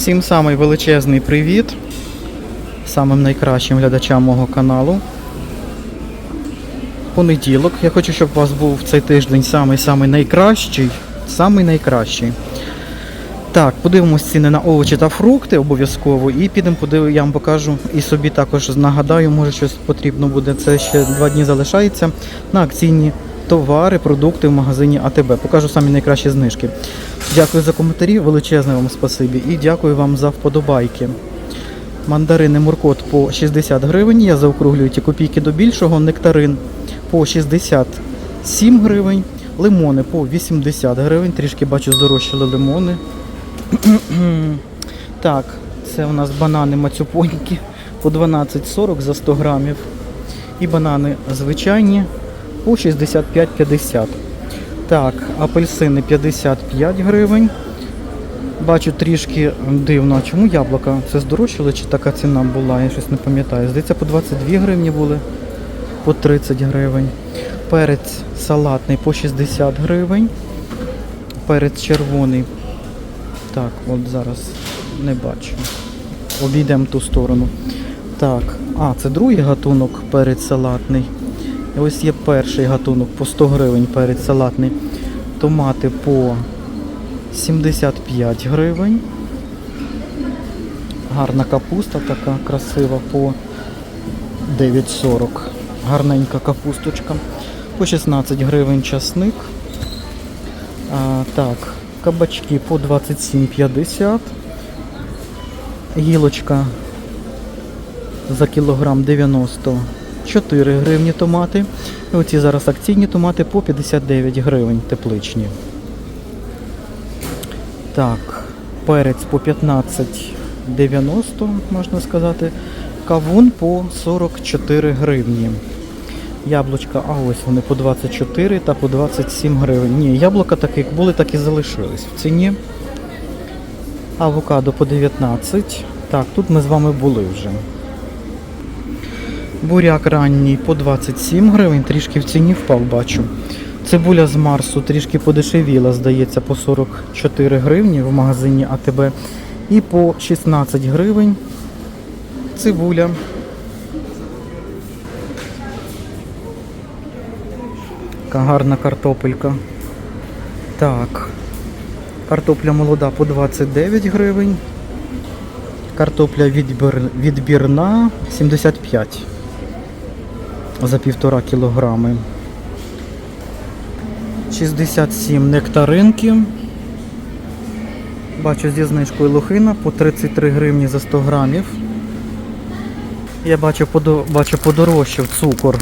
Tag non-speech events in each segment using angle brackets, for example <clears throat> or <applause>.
Всім самий величезний привіт. Самим найкращим глядачам мого каналу. Понеділок. Я хочу, щоб у вас був цей тиждень самий-самий найкращий. Самий найкращий. Так, подивимось ціни на овочі та фрукти обов'язково. І підемо подивимо, я вам покажу. І собі також нагадаю, може щось потрібно буде. Це ще два дні залишається на акційні товари, продукти в магазині АТБ. Покажу самі найкращі знижки. Дякую за коментарі, величезне вам спасибі. І дякую вам за вподобайки. Мандарини Муркот по 60 гривень. Я заокруглюю ті копійки до більшого. Нектарин по 67 гривень. Лимони по 80 гривень. Трішки бачу, здорожчали лимони. <clears throat> Так, це у нас банани мацюпоньки по 12,40 за 100 грамів. І банани звичайні по 65,50. Так, апельсини 55 гривень. Бачу трішки дивно. Чому яблука? Це здорожчало чи така ціна була? Я щось не пам'ятаю. Здається, по 22 гривні були, по 30 гривень. Перець салатний по 60 гривень. Перець червоний. Так, от зараз не бачу. Обійдемо ту сторону. Так, а, це другий гатунок перець салатний. Ось є перший гатунок по 100 гривень перець салатний. Томати по 75 гривень. Гарна капуста така красива по 9,40. Гарненька капусточка. По 16 гривень часник. А, так, кабачки по 27,50. Гілочка за кілограм 94 гривні томати. І оці зараз акційні томати по 59 гривень тепличні. Так, перець по 15,90, можна сказати. Кавун по 44 гривні. Яблучка, а ось вони по 24 та по 27 гривень. Ні, яблука так як були, так і залишились в ціні. Авокадо по 19. Так, тут ми з вами були вже. Буряк ранній по 27 гривень, трішки в ціні впав, бачу. Цибуля з Марсу трішки подешевіла, здається, по 44 гривні в магазині АТБ. І по 16 гривень цибуля. Така гарна картопелька. Так. Картопля молода по 29 гривень. Картопля відбір... відбірна 75 за півтора кілограми. 67 нектаринки. Бачу зі знижкою лохина по 33 гривні за 100 грамів. Я бачу, бачу подорожчав цукор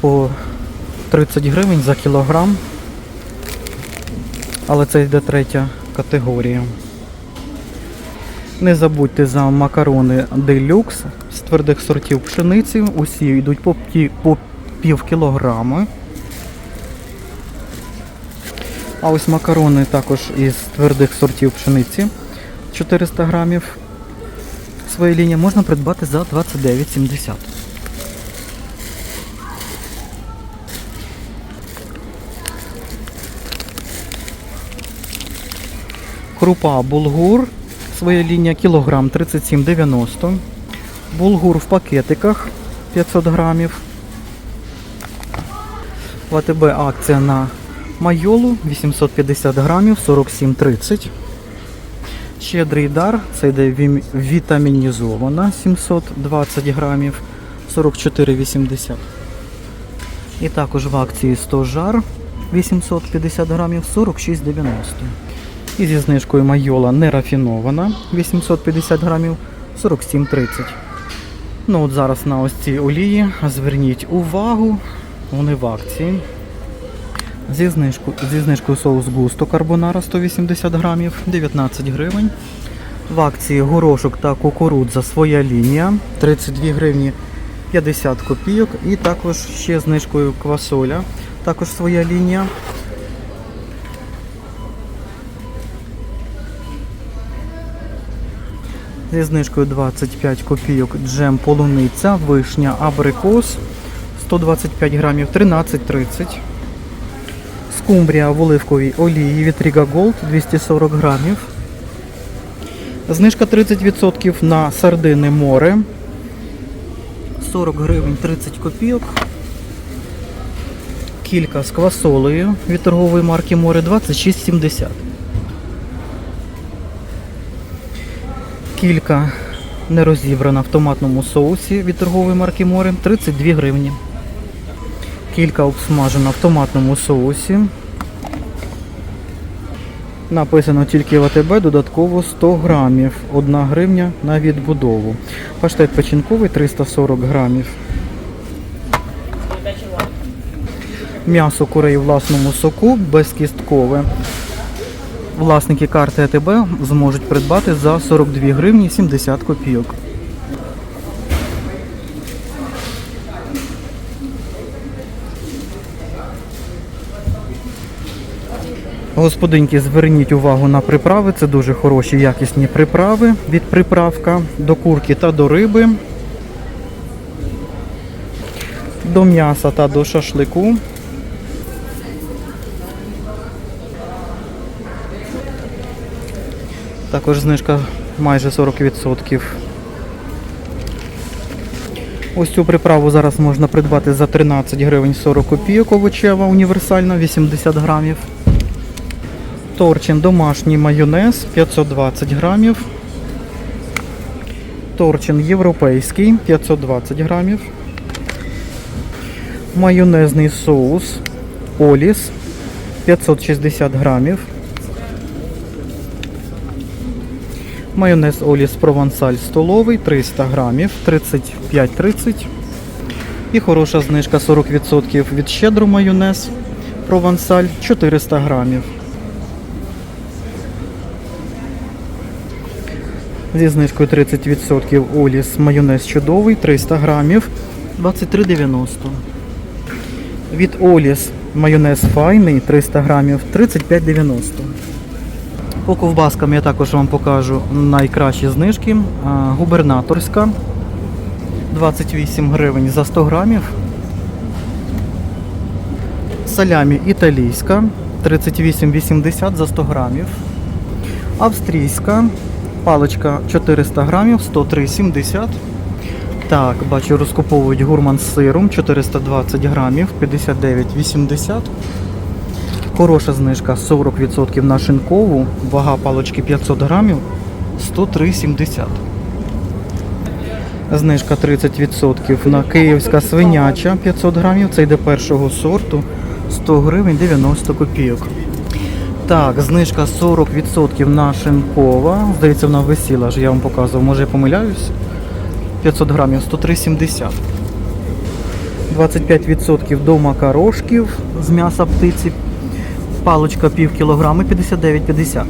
по 30 гривень за кілограм. Але це йде третя категорія. Не забудьте за макарони делюкс твердих сортів пшениці. Усі йдуть по, по пів кілограми. А ось макарони також із твердих сортів пшениці 400 грамів. Своя лінія можна придбати за 29,70. Крупа булгур. Своя лінія кілограм 37,90. Булгур в пакетиках 500 грамів. В АТБ акція на майолу 850 грамів 47,30. Щедрий дар, це йде вітамінізована 720 грамів 44,80. І також в акції 100 жар 850 грамів 46,90. І зі знижкою майола нерафінована 850 грамів 47,30. Ну от зараз на ось ці олії зверніть увагу, вони в акції. Зі знижкою, зі знижкою соус густо карбонара 180 грамів 19 гривень. В акції горошок та кукурудза своя лінія 32 гривні 50 копійок. І також ще знижкою квасоля, також своя лінія. Зі знижкою 25 копійок джем полуниця, вишня, абрикос 125 грамів 13,30. Скумбрія в оливковій олії від Riga Gold 240 грамів Знижка 30% на сардини море. 40 гривень 30 копійок. Кілька з квасолею від торгової марки море 26,70. Кілька не розібрана в томатному соусі від торгової марки море 32 гривні. Кілька обсмажена в томатному соусі. Написано тільки в АТБ додатково 100 грамів, 1 гривня на відбудову. Паштет печінковий 340 грамів. М'ясо курей у власному соку безкісткове. Власники карти АТБ зможуть придбати за 42 гривні 70 копійок. Господинки, зверніть увагу на приправи. Це дуже хороші якісні приправи від приправка до курки та до риби, до м'яса та до шашлику. Також знижка майже 40%. Ось цю приправу зараз можна придбати за 13 гривень 40 копійок овочева універсальна 80 грамів. Торчин домашній майонез 520 грамів. Торчин європейський 520 грамів. Майонезний соус Оліс 560 грамів. Майонез Оліс Провансаль столовий 300 грамів 35-30. І хороша знижка 40% від щедру майонез Провансаль 400 грамів. Зі знижкою 30% Оліс майонез чудовий 300 грамів 23,90. Від Оліс майонез файний 300 грамів 35,90. По ковбаскам я також вам покажу найкращі знижки. Губернаторська 28 гривень за 100 грамів. Салямі італійська 38,80 за 100 грамів. Австрійська паличка 400 грамів 103,70. Так, бачу, розкуповують гурман з сиром 420 грамів 59,80. Хороша знижка 40% на шинкову, вага палички 500 грамів 103,70. Знижка 30% на київська свиняча 500 грамів, це йде першого сорту 100 гривень 90 копійок. Так, знижка 40% на шинкова. Здається, вона висіла, ж я вам показував, може я помиляюсь. 500 грамів 103,70. 25% до макарошків з м'яса птиці. Паличка пів кілограми 59,50.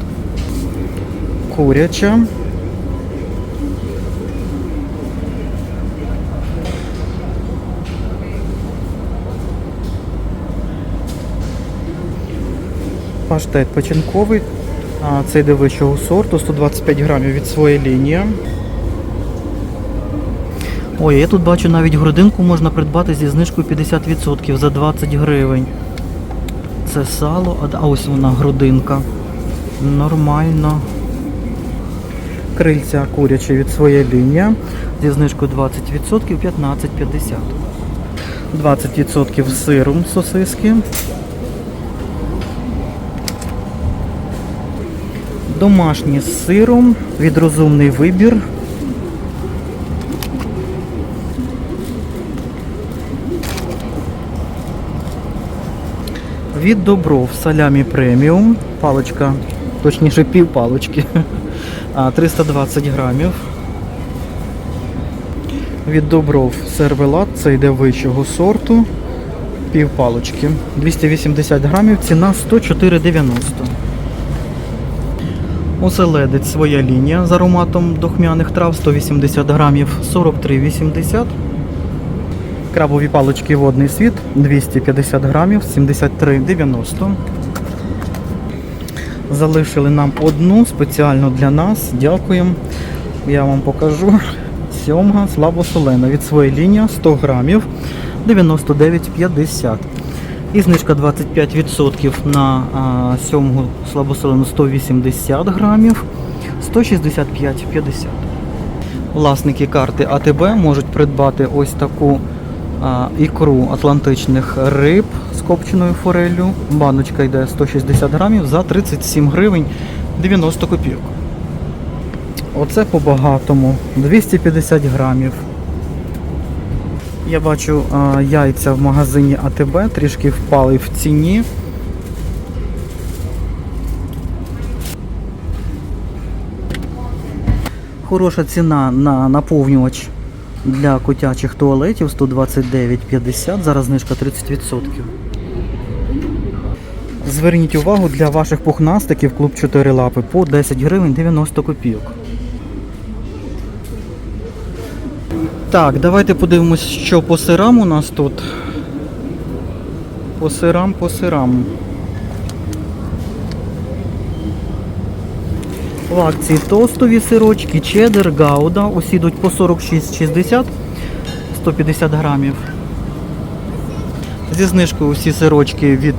Куряча. Паштет печінковий. А, Це йде вищого сорту, 125 грамів від своєї лінії. Ой, я тут бачу навіть грудинку можна придбати зі знижкою 50% за 20 гривень. Це сало, а- ось вона грудинка. Нормально. Крильця курячі від своєї лінії. Зі знижкою 20% 15,50. 20% сиру сосиски. Домашні з сиром, від розумний вибір. Від Добров салямі преміум. Паличка, точніше пів палички. <laughs> А, 320 грамів. Від Добров сервелат, це йде вищого сорту. Пів палички. 280 грамів, ціна 104,90. Оселедець своя лінія з ароматом духмяних трав 180 грамів 43,80. Крабові палички водний світ 250 грамів 73,90. Залишили нам одну спеціально для нас. Дякуємо. Я вам покажу. Сьомга слабосолена від своєї лінії 100 грамів 99,50. І знижка 25% на а, сьомгу слабосолену 180 грамів 165,50. Власники карти АТБ можуть придбати ось таку ікру атлантичних риб з копченою фореллю. Баночка йде 160 грамів за 37 гривень 90 копійок. Оце по-багатому. 250 грамів. Я бачу а, яйця в магазині АТБ, трішки впали в ціні. Хороша ціна на наповнювач для котячих туалетів 129,50, зараз знижка 30%. Зверніть увагу для ваших пухнастиків клуб 4 лапи по 10 гривень 90 копійок. Так, давайте подивимось, що по сирам у нас тут. По сирам, по сирам. В акції тостові сирочки, чедер, гауда. Усі йдуть по 46,60, 150 грамів. Зі знижкою усі сирочки від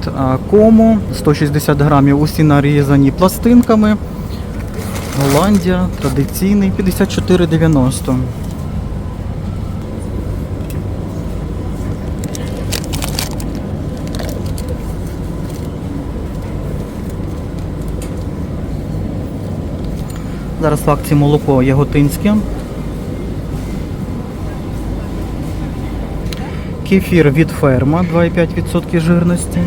Кому, 160 грамів, усі нарізані пластинками. Голландія, традиційний, 54,90. Зараз в акції молоко яготинське. Кефір від ферма 2,5% жирності.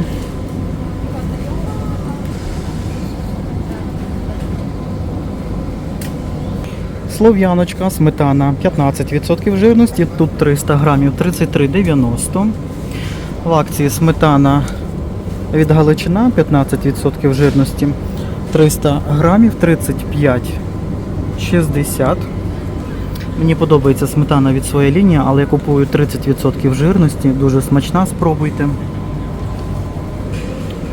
Слов'яночка, сметана 15% жирності, тут 300 грамів 33,90. В акції сметана від Галичина 15% жирності 300 грамів 35,60. Мені подобається сметана від своєї лінії, але я купую 30% жирності, дуже смачна, спробуйте.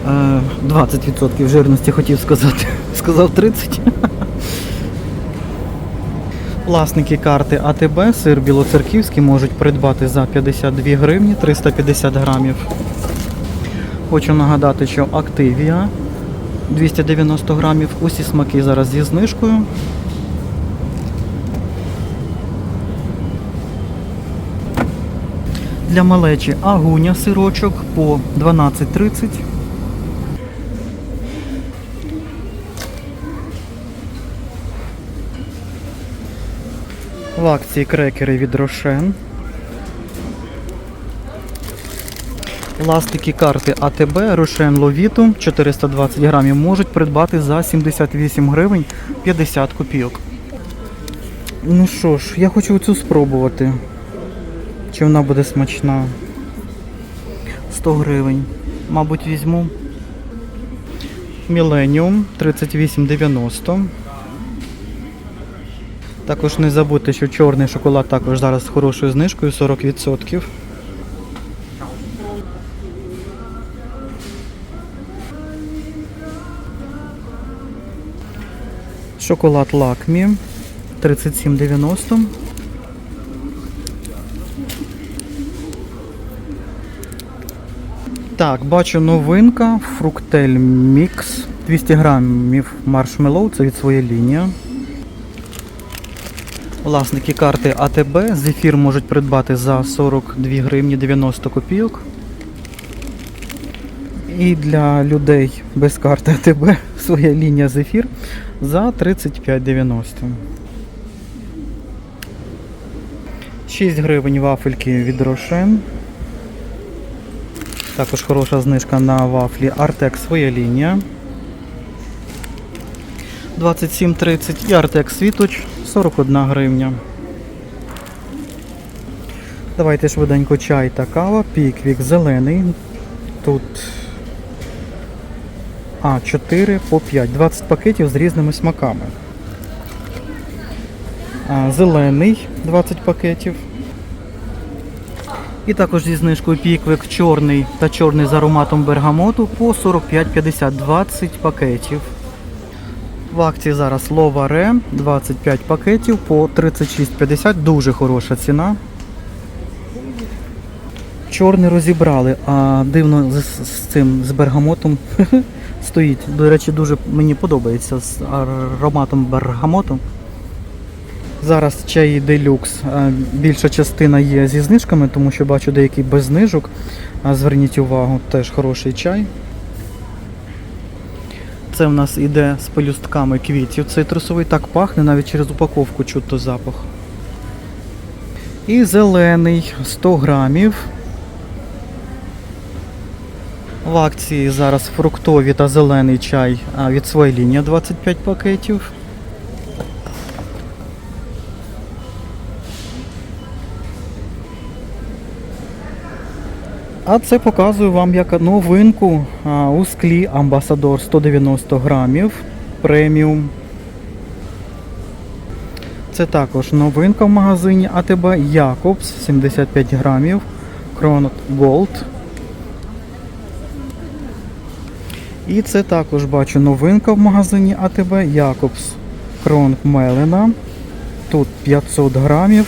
Е, 20% жирності хотів сказати. <laughs> Сказав 30. Власники карти АТБ сир білоцерківський можуть придбати за 52 гривні 350 грамів. Хочу нагадати, що Активія 290 грамів. Усі смаки зараз зі знижкою. Для малечі агуня сирочок по 12,30. В акції крекери від Рошен. Власники карти АТБ Рошен Ловіту 420 грамів можуть придбати за 78 гривень 50 копійок. Ну що ж, я хочу цю спробувати. Чи вона буде смачна? 100 гривень. Мабуть, візьму. Міленіум 38,90. Також не забудьте, що чорний шоколад також зараз з хорошою знижкою 40%. Шоколад Лакмі 37,90. Так, бачу новинка Фруктель Мікс 200 грамів маршмеллоу, це від своєї лінії. Власники карти АТБ зефір можуть придбати за 42 гривні 90 копійок. І для людей без карти АТБ <laughs> своя лінія зефір за 35,90. 6 гривень вафельки від Рошен. Також хороша знижка на вафлі Артек своя лінія. 27,30 і Артек Світоч 41 гривня. Давайте швиденько чай та кава. Піквік зелений. Тут а, 4 по 5. 20 пакетів з різними смаками. А, зелений 20 пакетів. І також зі знижкою піквик чорний та чорний з ароматом бергамоту по 45,50 20 пакетів. В акції зараз Ловаре 25 пакетів по 36,50. Дуже хороша ціна. Чорний розібрали, а дивно з, з цим з бергамотом <laughs> стоїть. До речі, дуже мені подобається з ароматом бергамоту. Зараз чаї делюкс. е, Більша частина є зі знижками, тому що бачу деякі без знижок. Зверніть увагу, теж хороший чай. Це в нас іде з пелюстками квітів. Цитрусовий так пахне, навіть через упаковку чутно запах. І зелений 100 грамів. В акції зараз фруктові та зелений чай від своєї лінії 25 пакетів. А це показую вам як новинку у склі Амбасадор 190 грамів преміум. Це також новинка в магазині АТБ Якобс 75 грамів Кронот Голд. І це також бачу новинка в магазині АТБ Якобс Кронк Мелена. Тут 500 грамів.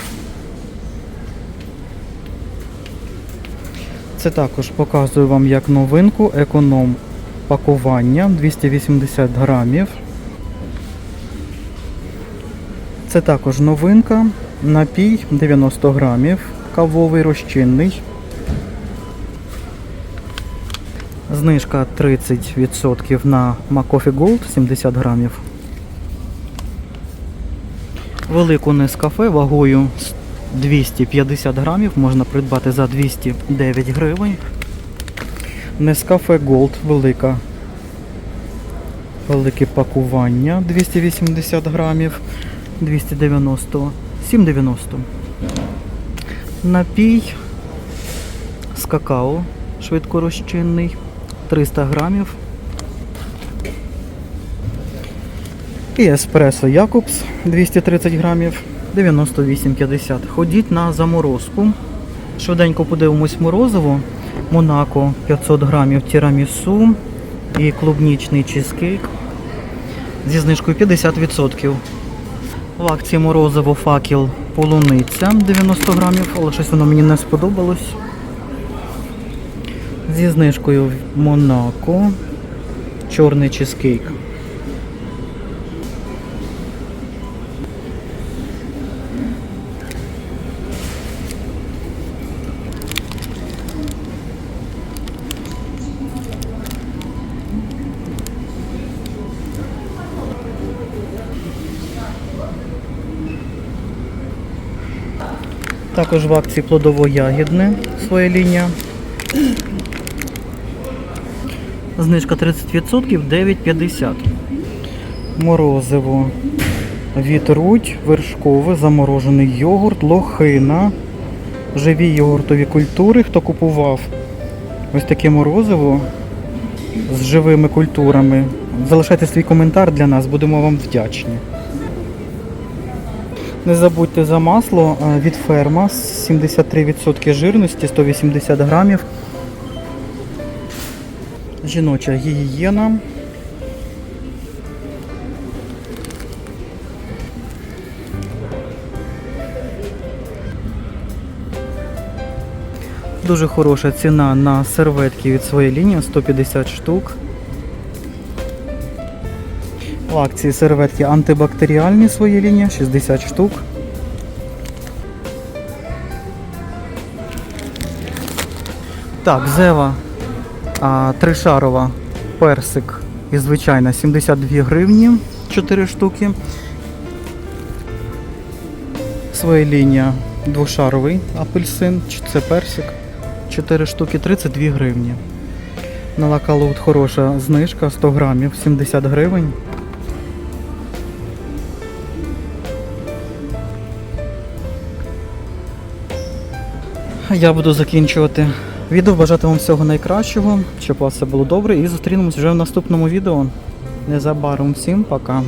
Це також показую вам як новинку економ пакування 280 грамів. Це також новинка, напій 90 грамів, кавовий розчинний. Знижка 30% на McCoffee Gold 70 грамів. Велику Нескафе вагою 250 грамів можна придбати за 209 гривень. Нескафе Gold велика. Велике пакування 280 грамів. 290, 7,90. Напій з какао швидкорозчинний 300 грамів. І еспресо Якобс 230 грамів 98,50. Ходіть на заморозку. Швиденько подивимось морозиво. Монако 500 грамів тірамісу і клубнічний чизкейк зі знижкою 50%. В акції морозиво факел полуниця 90 грамів, але щось воно мені не сподобалось. Зі знижкою Монако. Чорний чизкейк. Також в акції плодово-ягідне своя лінія. Знижка 30% 9,50. Морозиво. Від Рудь, вершкове, заморожений йогурт, лохина, живі йогуртові культури. Хто купував ось таке морозиво з живими культурами, залишайте свій коментар для нас, будемо вам вдячні. Не забудьте за масло е, від ферма 73% жирності, 180 грамів. Жіноча гігієна. Дуже хороша ціна на серветки від своєї лінії 150 штук. В акції серветки антибактеріальні свої лінії 60 штук. Так, зева а, тришарова персик і звичайна 72 гривні 4 штуки. Своя лінія двошаровий апельсин, це персик. 4 штуки 32 гривні. На лакалут хороша знижка 100 грамів 70 гривень. Я буду закінчувати відео. Бажати вам всього найкращого, щоб у вас все було добре. І зустрінемось вже в наступному відео. Незабаром всім пока.